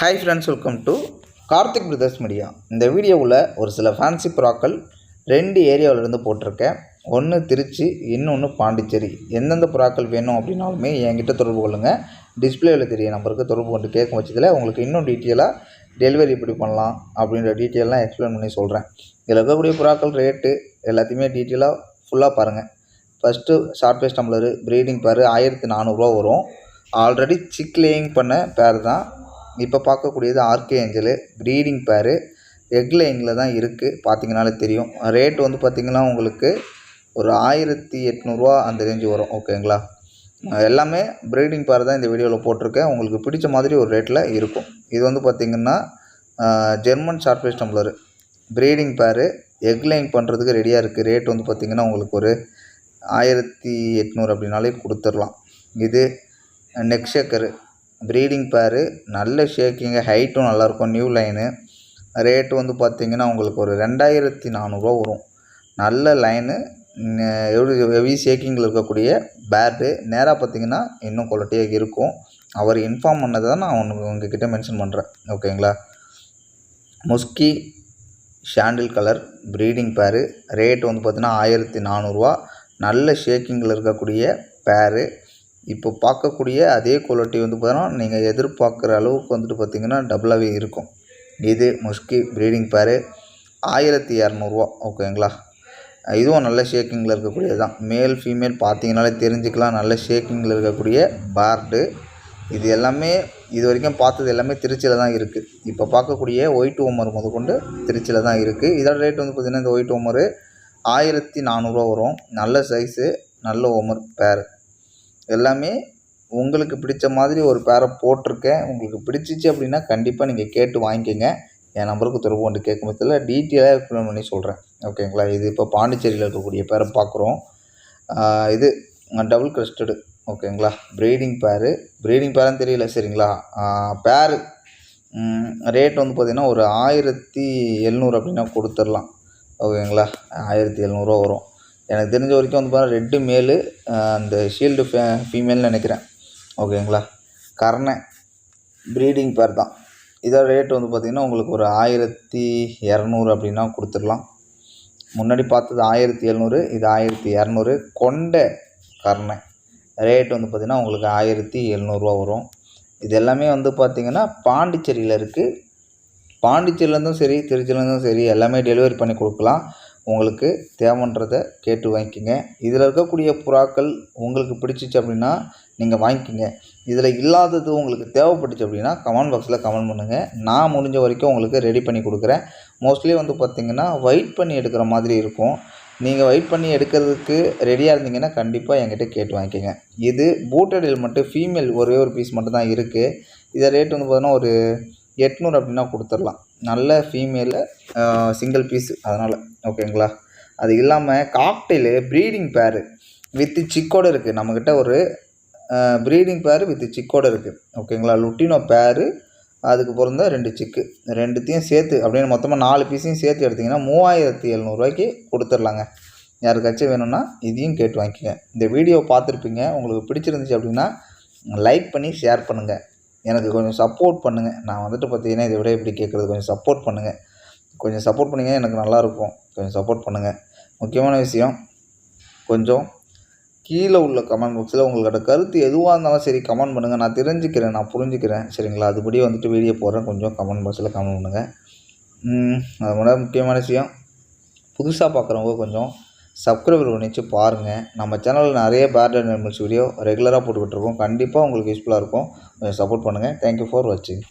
Hi friends welcome to Karthik brothers media இந்த வீடியோவில் ஒரு சில ஃபேன்சி புறாக்கள் ரெண்டு ஏரியாவிலேருந்து போட்டிருக்கேன். ஒன்று திருச்சி இன்னொன்று பாண்டிச்சேரி. எந்தெந்த புறாக்கள் வேணும் அப்படின்னாலுமே என்கிட்ட தொடர்பு கொள்ளுங்கள் டிஸ்பிளேவில் தெரிய நம்பருக்கு தொடர்பு கொண்டு கேட்கும் பட்சத்தில் உங்களுக்கு இன்னும் டீட்டெயிலாக டெலிவரி எப்படி பண்ணலாம் அப்படின்ற டீட்டெயிலாம் எக்ஸ்பிளைன் பண்ணி சொல்கிறேன் இதில் இருக்கக்கூடிய புறாக்கள் ரேட்டு எல்லாத்தையுமே டீட்டெயிலாக ஃபுல்லாக பாருங்கள் first short face tumbler breeding pair ஆயிரத்தி நானூறுரூவா வரும். ஆல்ரெடி சிக் லேயிங் பண்ண பேர் தான். இப்போ பார்க்கக்கூடியது archangel. Breeding pair egg லைனில் தான் இருக்குது பார்த்தீங்கனாலே தெரியும். ரேட் வந்து பார்த்திங்கன்னா உங்களுக்கு ஒரு ஆயிரத்தி எட்நூறுரூவா அந்த ரேஞ்சு வரும். ஓகேங்களா எல்லாமே ப்ரீடிங் பேர் தான் இந்த வீடியோவில் போட்டிருக்கேன். உங்களுக்கு பிடிச்ச மாதிரி ஒரு ரேட்டில் இருக்கும். இது வந்து பார்த்திங்கன்னா German short tumbler breeding pair egg line பண்ணுறதுக்கு ரெடியாக இருக்குது ரேட் வந்து பார்த்திங்கன்னா உங்களுக்கு ஒரு ஆயிரத்தி எட்நூறு அப்படின்னாலே கொடுத்துடலாம். இது நெக்ஷக்கரு ப்ரீடிங் பேரு. நல்ல ஷேக்கிங்கு ஹைட்டும் நல்லாயிருக்கும் நியூ லைனு ரேட்டு வந்து பார்த்திங்கன்னா உங்களுக்கு ஒரு ரெண்டாயிரத்தி நானூறுரூவா வரும். நல்ல லைனு எவ்வளோ ஹெவி ஷேக்கிங்கில் இருக்கக்கூடிய பேட்டு நேராக பார்த்தீங்கன்னா இன்னும் குவாலிட்டியாக இருக்கும். அவர் இன்ஃபார்ம் பண்ணதை தான் நான் உனக்கு உங்ககிட்ட மென்ஷன் பண்ணுறேன் ஓகேங்களா முஸ்கி ஷாண்டில் கலர் ப்ரீடிங் பேரு ரேட் வந்து பார்த்தீங்கன்னா ஆயிரத்தி நானூறுரூவா நல்ல ஷேக்கிங்கில் இருக்கக்கூடிய பேரு இப்போ பார்க்கக்கூடிய அதே குவாலிட்டி வந்து பார்த்தோன்னா நீங்கள் எதிர்பார்க்குற அளவுக்கு வந்துட்டு பார்த்தீங்கன்னா டபுளாகவே இருக்கும். இது முஸ்கி ப்ரீடிங் பேரு. ஆயிரத்தி இரநூறுவா ஓகேங்களா? இதுவும் நல்ல ஷேக்கிங்கில் இருக்கக்கூடியது தான். மேல் ஃபீமேல் பார்த்தீங்கனாலே தெரிஞ்சுக்கலாம். நல்ல ஷேக்கிங்கில் இருக்கக்கூடிய பார்டு இது எல்லாமே இது வரைக்கும் பார்த்தது எல்லாமே திருச்சியில் தான் இருக்குது இப்போ பார்க்கக்கூடிய ஒயிட் ஓமர் முதற்கொண்டு திருச்சியில் தான் இருக்குது இதோட ரேட் வந்து பார்த்திங்கன்னா இந்த ஒயிட் ஓமரு ஆயிரத்தி நானூறுரூவா வரும். நல்ல சைஸு நல்ல ஓமர் பேர் எல்லாமே உங்களுக்கு பிடிச்ச மாதிரி ஒரு பேரை போட்டிருக்கேன். உங்களுக்கு பிடிச்சிச்சு அப்படின்னா கண்டிப்பாக நீங்கள் கேட்டு வாங்கிக்கோங்க. என் நம்பருக்கு தொடர்பு கொண்டு கேட்கும் பட்சத்தில் டீட்டெயிலாக எக்ஸ்பிளைன் பண்ணி சொல்கிறேன் ஓகேங்களா இது இப்போ பாண்டிச்சேரியில் இருக்கக்கூடிய பேரை பார்க்குறோம் இது டபுள் கிரஸ்டடு ஓகேங்களா ப்ரீடிங் பேரு ப்ரீடிங் பேருன்னு தெரியல சரிங்களா? பேரு ரேட் வந்து பார்த்திங்கன்னா ஒரு ஆயிரத்தி எழுநூறு அப்படின்னா கொடுத்துடலாம். ஓகேங்களா ஆயிரத்தி எழுநூறுவா வரும். எனக்கு தெரிஞ்ச வரைக்கும் வந்து பார்த்தா ரெட்டு மேலு அந்த ஷீல்டு ஃபே ஃபீமேல்னு நினைக்கிறேன். ஓகேங்களா? கர்ணை ப்ரீடிங் பேர் தான். இதோட ரேட் வந்து பார்த்திங்கன்னா உங்களுக்கு ஒரு ஆயிரத்தி இரநூறு அப்படின்னா கொடுத்துடலாம். முன்னாடி பார்த்தது ஆயிரத்தி எழுநூறு இது ஆயிரத்தி இரநூறு. கொண்ட கர்ணை ரேட் வந்து பார்த்திங்கன்னா உங்களுக்கு ஆயிரத்தி எழுநூறுவா வரும். இது எல்லாமே வந்து பார்த்திங்கன்னா பாண்டிச்சேரியில் இருக்குது பாண்டிச்சேரியிலேருந்தும் சரி திருச்சியிலேருந்தும் சரி எல்லாமே டெலிவரி பண்ணி கொடுக்கலாம். உங்களுக்கு தேவைன்றதை கேட்டு வாங்கிக்கோங்க. இதில் இருக்கக்கூடிய புறாக்கள் உங்களுக்கு பிடிச்சிச்சு அப்படின்னா நீங்கள் வாங்கிக்கோங்க. இதில் இல்லாதது உங்களுக்கு தேவைப்பட்டுச்சு அப்படின்னா கமெண்ட் பாக்ஸில் கமெண்ட் பண்ணுங்கள் நான் முடிஞ்ச வரைக்கும் உங்களுக்கு ரெடி பண்ணி கொடுக்குறேன். மோஸ்ட்லி வந்து பார்த்திங்கன்னா வெயிட் பண்ணி எடுக்கிற மாதிரி இருக்கும். நீங்கள் வெயிட் பண்ணி எடுக்கிறதுக்கு ரெடியாக இருந்தீங்கன்னா கண்டிப்பாக என்கிட்ட கேட்டு வாங்கிக்கோங்க. இது பூட்டட் ஹெல்மெட்டு ஃபீமேல் ஒரே ஒரு பீஸ் மட்டும் தான் இருக்குது இதை ரேட் வந்து பார்த்தீங்கன்னா ஒரு எட்நூறு அப்படின்னா கொடுத்துடலாம். நல்ல ஃபீமேலில் சிங்கிள் பீஸு அதனால் ஓகேங்களா அது இல்லாமல் காக்டெயிலு ப்ரீடிங் பேரு வித்து சிக்கோடு இருக்குது நம்மக்கிட்ட ஒரு ப்ரீடிங் பேரு வித்து சிக்கோடு இருக்குது ஓகேங்களா லுட்டினோ பேரு அதுக்கு பிறந்த ரெண்டு சிக்கு. ரெண்டுத்தையும் சேர்த்து அப்படின்னு மொத்தமாக நாலு பீஸையும் சேர்த்து எடுத்திங்கன்னா மூவாயிரத்தி எழுநூறுவாய்க்கு கொடுத்துர்லாங்க. யாருக்காச்சும் வேணும்னா இதையும் கேட்டு வாங்கிக்கோங்க. இந்த வீடியோ பார்த்துருப்பீங்க. உங்களுக்கு பிடிச்சிருந்துச்சு அப்படின்னா லைக் பண்ணி ஷேர் பண்ணுங்கள் எனக்கு கொஞ்சம் சப்போர்ட் பண்ணுங்கள் நான் வந்துட்டு பார்த்தீங்கன்னா இதை விட எப்படி கேட்குறது? கொஞ்சம் சப்போர்ட் பண்ணுங்கள் கொஞ்சம் சப்போர்ட் பண்ணிங்க எனக்கு நல்லாயிருக்கும் கொஞ்சம் சப்போர்ட் பண்ணுங்கள் முக்கியமான விஷயம் கொஞ்சம் கீழே உள்ள கமெண்ட் பாக்ஸில் உங்களோட கருத்து எதுவாக இருந்தாலும் சரி கமெண்ட் பண்ணுங்கள் நான் தெரிஞ்சுக்கிறேன் நான் புரிஞ்சுக்கிறேன். சரிங்களா? அதுபடி வந்துட்டு வீடியோ போடுறேன். கொஞ்சம் கமெண்ட் பாக்ஸில் கமெண்ட் பண்ணுங்கள் அது முக்கியமான விஷயம் புதுசாக பார்க்குறவங்க கொஞ்சம் சப்ஸ்கிரைபர் பண்ணிச்சு பாருங்கள் நம்ம சேனலில் நிறைய பேர்ட் அனிமல்ஸ் வீடியோ ரெகுலராக போட்டுக்கிட்டு இருக்கோம். கண்டிப்பாக உங்களுக்கு யூஸ்ஃபுல்லாக இருக்கும். கொஞ்சம் சப்போர்ட் பண்ணுங்கள் தேங்க்யூ ஃபார் வாட்சிங்